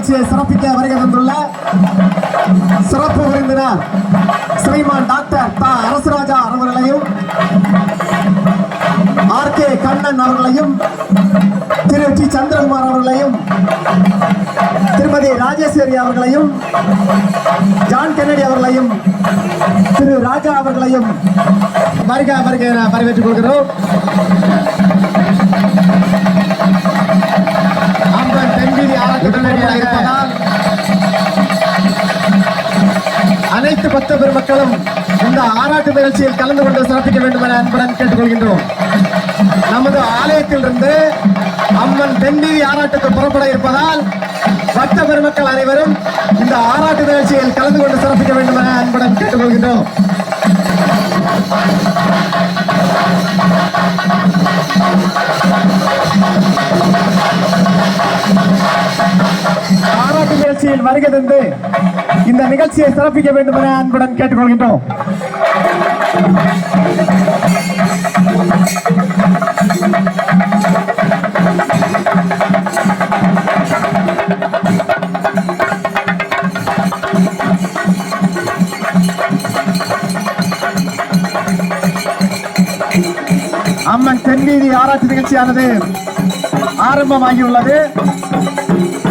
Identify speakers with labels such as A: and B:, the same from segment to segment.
A: நிகழ்ச்சியை சிறப்பிக்க வருகை தந்துள்ள சிறப்பு விருந்தினர் ஸ்ரீமான் டாக்டர் தா அரசராஜா அவர்களையும் ஆர் கே கண்ணன் அவர்களையும் திரு டி சந்திரகுமார் அவர்களையும் திருமதி ராஜேஸ்வரி அவர்களையும் ஜான் கென்னடி அவர்களையும் திரு ராஜா அவர்களையும் வருக வருக வரவேற்றுக் கொள்கிறோம். மக்களும் இந்த ஆராட்டு நிகழ்ச்சியில் கலந்து கொண்டு சிறப்பிக்க வேண்டும் என அன்புடன் கேட்டுக்கொள்கின்றோம். நமது ஆலயத்திலிருந்து அம்மன் தென்வீதி ஆராட்டுக்கு புறப்பட இருப்பதால் பக்த பெருமக்கள் அனைவரும் இந்த ஆராட்டு நிகழ்ச்சியில் கலந்து கொண்டு சிறப்பிக்க வேண்டும் என அன்புடன் கேட்டுக்கொள்கின்றோம். ஆராட்டு நிகழ்ச்சியில் வருகை தந்து இந்த நிகழ்ச்சியை சிறப்பிக்க வேண்டும் என அன்புடன் கேட்டுக்கொள்கின்றோம். அம்மன் தென்வீதி ஆராய்ச்சி நிகழ்ச்சியானது ஆரம்பமாகியுள்ளது.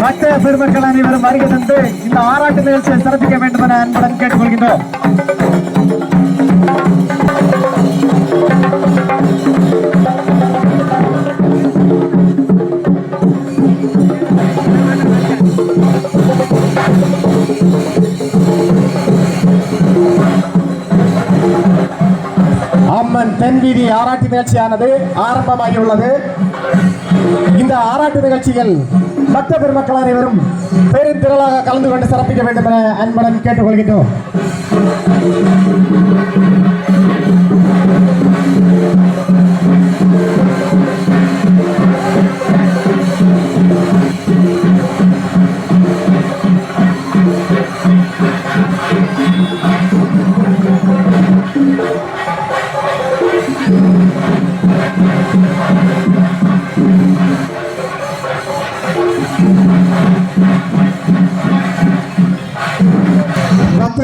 A: பக்த பெருமக்கள் அனைவரும் வருகை தந்து இந்த ஆராட்டு நிகழ்ச்சியை சிறப்பிக்க வேண்டும் என அன்புடன் கேட்டுக்கொள்கின்றோம். அம்மன் தென்வீதி ஆராய்ச்சி நிகழ்ச்சியானது ஆரம்பமாகியுள்ளது. இந்த ஆராட்டு நிகழ்ச்சிகள் பக்த பெருமக்கள் அனைவரும் பெருந்திரளாக கலந்து கொண்டு சிறப்பிக்க வேண்டும் என அன்புடன் கேட்டுக்கொள்கின்றோம்.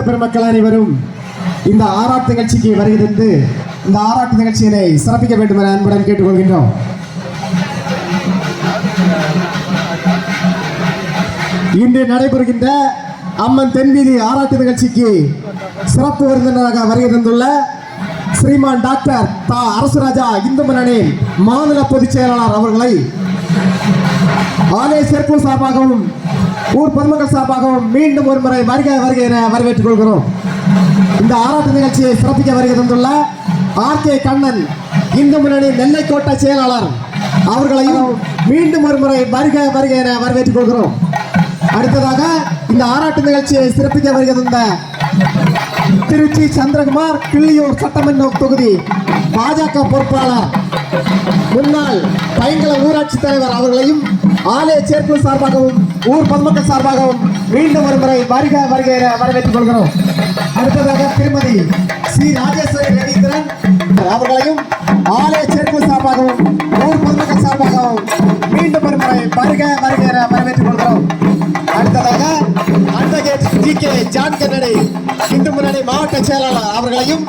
A: பக்த பெருமக்கள் அனைவரும் இந்த ஆராட்டு நிகழ்ச்சிக்கு வருகிறது இந்த ஆராட்டு நிகழ்ச்சியினை சிறப்பிக்க வேண்டும் என அன்புடன் கேட்டுக்கொள்கின்றோம். இன்று நடைபெறுகின்ற அம்மன் தென்வீதி ஆராட்டு நிகழ்ச்சிக்கு சிறப்பு விருந்தினராக வருகை தந்துள்ள ஸ்ரீமான் டாக்டர் தா அரசுராஜா இந்து மன்னனின் மாநில பொதுச் செயலாளர் அவர்களை ஆலய சேர்ப்பு சார்பாகவும் ஊர் பொதுமக்கள் சார்பாகவும் மீண்டும் ஒரு முறை வருக வருக என வரவேற்றுக் கொள்கிறோம். இந்த ஆராட்டு நிகழ்ச்சியை சிறப்பிக்க வருகை தந்துள்ள ஆர் கே கண்ணன் இந்து முன்னணி நெல்லை கோட்ட செயலாளர் அவர்களையும் மீண்டும் ஒரு முறை வருக வருக என வரவேற்றுக் கொள்கிறோம். அடுத்ததாக இந்த ஆராட்டு நிகழ்ச்சியை சிறப்பிக்க வருகை தந்த திருச்சி சந்திரகுமார் கிள்ளியூர் சட்டமன்ற தொகுதி பாஜக பொறுப்பாளர் முன்னாள் பைங்கல ஊராட்சி தலைவர் அவர்களையும் ஆலய சேர்ப்பு சார்பாகவும் ஊர் பொதுமக்கள் சார்பாகவும் மீண்டும் ஒரு முறை வருக வருக என வரவேற்றுக் கொள்கிறோம். அடுத்ததாக திருமதி சி. ராஜேஸ்வரி ரவீந்திரன் அவர்களையும் ஆலய சேர்ப்பு சார்பாகவும் ஊர் பொதுமக்கள் சார்பாகவும் மீண்டும் ஒரு முறை வருக வருக என வரவேற்றுக் கொள்கிறோம். அடுத்ததாக advocate G. K. John Kennedy Hindu Munnani மாவட்ட செயலாளர் அவர்களையும்